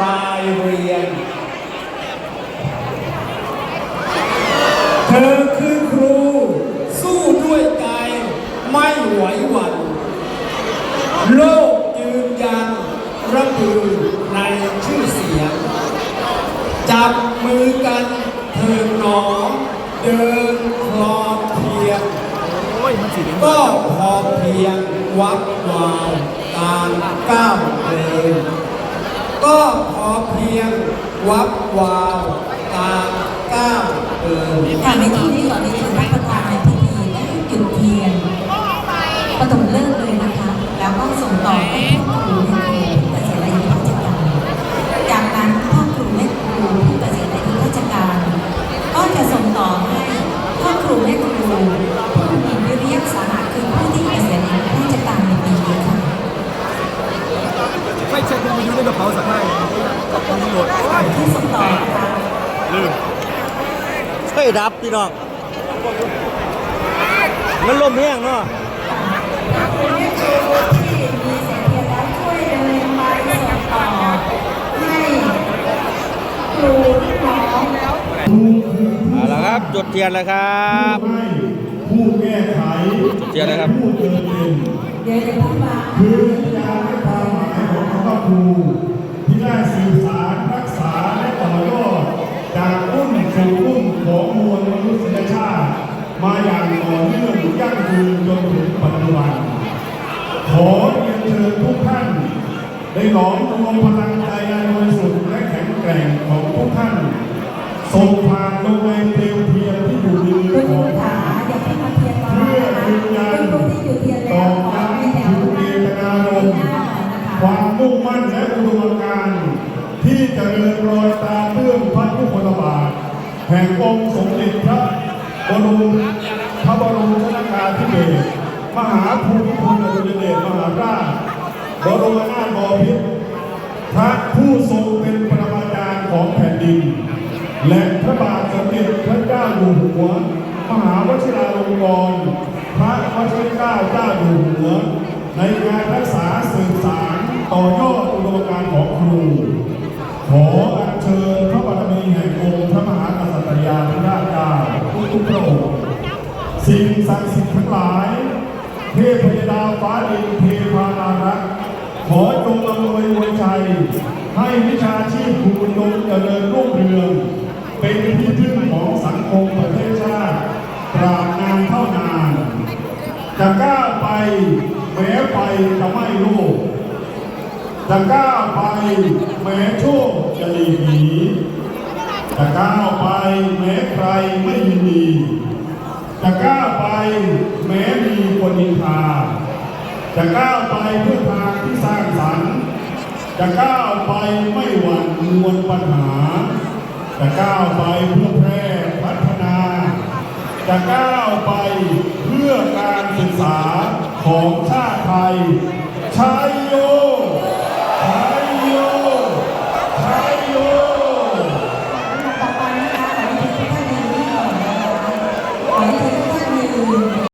รายเรียน เธอคือครู สู้ด้วยใจไม่ไหวหวั่นโลกยืนยันระบือในชื่อเสียง จับมือกันเถิดหนอเดินคลอเพียงโอ้ยมันสีเหลืองก็พอเพียงวัดวาวการก้าวเดิน ก็พอเพียง วัดวาวการก้าวเดินค่ะในที่นี้ขอเรียนเชิญท่านประธานในพิธีได้จุดเทียนปฐมฤกษ์เลยนะคะ แล้วก็ส่งต่อ ดับพี่น้องมันลมแห้งเนาะคุณแม่ครูที่มีเสียงเรียนแล้วช่วยเดินไปส่งต่อให้ครูลูกน้องเอาละครับจุดเทียนเลยครับให้ผู้แก้ไขจุดเทียนเลยครับผู้เติมเต็มเดี๋ยวจะพูดมาคือการให้ความหมายของคำว่าครูที่ได้สื่อสาร มาอย่างต่อเนื่องยั่งยืนจนถึงปัจจุบัน ขอเรียนเชิญทุกท่านได้หลอมรวมพลังใจอันบริสุทธิ์และแข็งแกร่งของทุกท่านส่งผ่านลงในเปลวเทียนที่อยู่ในของขาอย่าเพิ่งมาเทียนเพื่อนะคะยืนยันคุณครูที่อยู่เทียนต่อวขอการให้แถวชูหเจน้าตนารมณ์หน้านะความมุ่งมั่นและอุดมการ ที่จะเดินรอยตามเรื่องพระยุคลบาทแห่งองค์สมเด็จพระ บรมพระบรมชนกาธิเบศรมหาภูมิพลอดุลยเดชมหาราชบรมนาถบพิตรพระผู้ทรงเป็นประมาจารย์ของแผ่นดิน และพระบาทสมเด็จพระเจ้าอยู่หัว มหาวชิราลงกรณ์พระวชิรเกล้าเจ้าอยู่หัว ในการรักษาสืบสารต่อยอดอุดมการณ์ของครู สิ่งศักดิ์สิทธิ์ทั้งหลาย เทพยดาฟ้าดินเทพานารัก ขอจงอำนวยวยชัย ให้วิชาชีพครูจงเจริญรุ่งเรือง เป็นที่พึ่งของสังคมประเทศชาติตราบนานเท่านาน จะกล้าไปแม้ไปจะไม่โลภจะกล้าไปแม้โชคจะหลีกหนีจะก้าวไปแม้ใครไม่ยินดี จะก้าวไปแม้มีคนนินทา จะก้าวไปเพื่อทางที่สร้างสรรค์จะก้าวไปไม่หวั่นมวลปัญหา จะก้าวไปเพื่อแพร่พัฒนา จะก้าวไปเพื่อการศึกษาของชาติไทยชัยโย